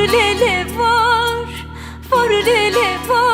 var lele var, var lele var.